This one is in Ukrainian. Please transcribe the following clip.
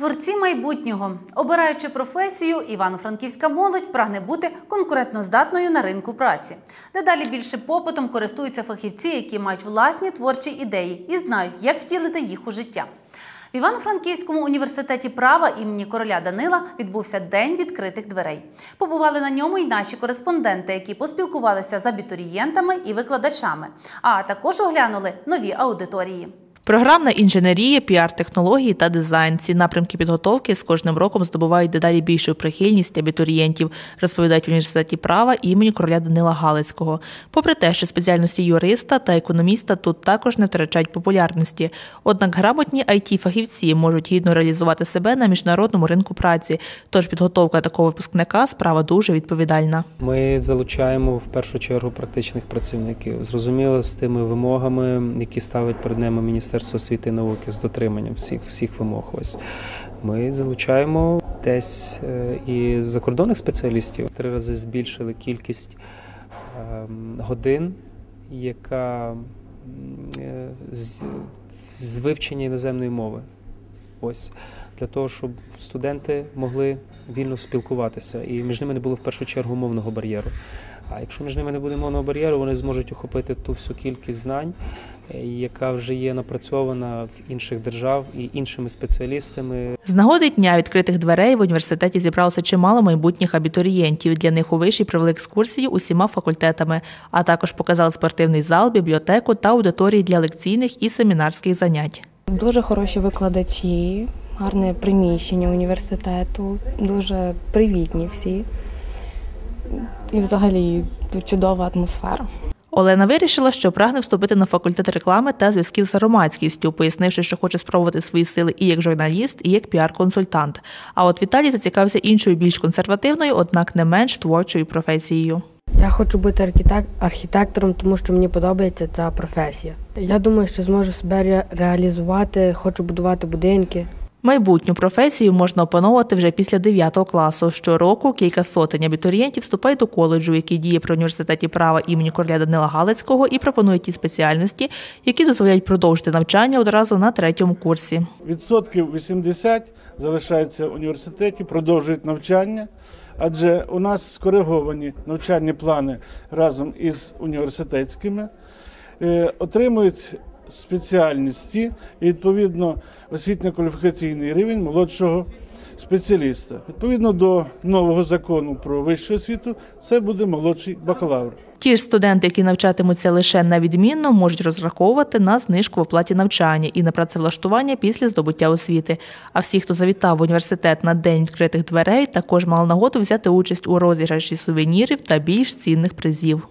Творці майбутнього, обираючи професію, івано-франківська молодь прагне бути конкурентноздатною на ринку праці. Дедалі більше попитом користуються фахівці, які мають власні творчі ідеї і знають, як втілити їх у життя. В Івано-Франківському університеті права імені короля Данила відбувся день відкритих дверей. Побували на ньому й наші кореспонденти, які поспілкувалися з абітурієнтами і викладачами, а також оглянули нові аудиторії. Програмна інженерія, піар-технології та дизайн. Ці напрямки підготовки з кожним роком здобувають дедалі більшу прихильність абітурієнтів, розповідають в університеті права імені короля Данила Галицького. Попри те, що спеціальності юриста та економіста тут також не втрачають популярності. Однак грамотні it фахівці можуть гідно реалізувати себе на міжнародному ринку праці. Тож підготовка такого випускника справа дуже відповідальна. Ми залучаємо в першу чергу практичних працівників, зрозуміло з тими вимогами, які ставить перед ними Міністерство освіти і науки з дотриманням всіх всіх вимог. Ось ми залучаємо десь е, і закордонних спеціалістів. Три рази збільшили кількість ем, годин, яка е, з, з вивчення іноземної мови. Ось для того, щоб студенти могли вільно спілкуватися, і між ними не було в першу чергу мовного бар'єру. А якщо між ними не буде мовного бар'єру, вони зможуть охопити ту всю кількість знань, е, яка вже є напрацьована в інших держав і іншими спеціалістами. З нагоди дня відкритих дверей в університеті зібралося чимало майбутніх абітурієнтів. Для них у виші провели екскурсії усіма факультетами, а також показали спортивний зал, бібліотеку та аудиторії для лекційних і семінарських занять. Дуже хороші викладачі, гарне приміщення університету, дуже привітні всі. І взагалі чудова атмосфера. Олена вирішила, що прагне вступити на факультет реклами та зв'язків з громадськістю, пояснивши, що хоче спробувати свої сили і як журналіст, і як піар-консультант. А от Віталій зацікавився іншою, більш консервативною, однак не менш творчою професією. Я хочу бути архітек- архітектором, тому що мені подобається ця професія. Я думаю, що зможу себе ре- реалізувати, хочу будувати будинки. Майбутню професію можна опановувати вже після 9 класу. Щороку кілька сотень абітурієнтів вступають до коледжу, який діє при університеті права імені короля Данила Галицького, і пропонує ті спеціальності, які дозволяють продовжити навчання одразу на третьому курсі. Відсотків 80 залишаються в університеті, продовжують навчання, адже у нас скориговані навчальні плани разом із університетськими, е, отримують спеціальності і відповідно освітньо-кваліфікаційний рівень молодшого спеціаліста. Відповідно до нового закону про вищу освіту, це буде молодший бакалавр. Ті ж студенти, які навчатимуться лише на відмінно, можуть розраховувати на знижку в оплаті навчання і на працевлаштування після здобуття освіти. А всі, хто завітав в університет на день відкритих дверей, також мали нагоду взяти участь у розіграші сувенірів та більш цінних призів.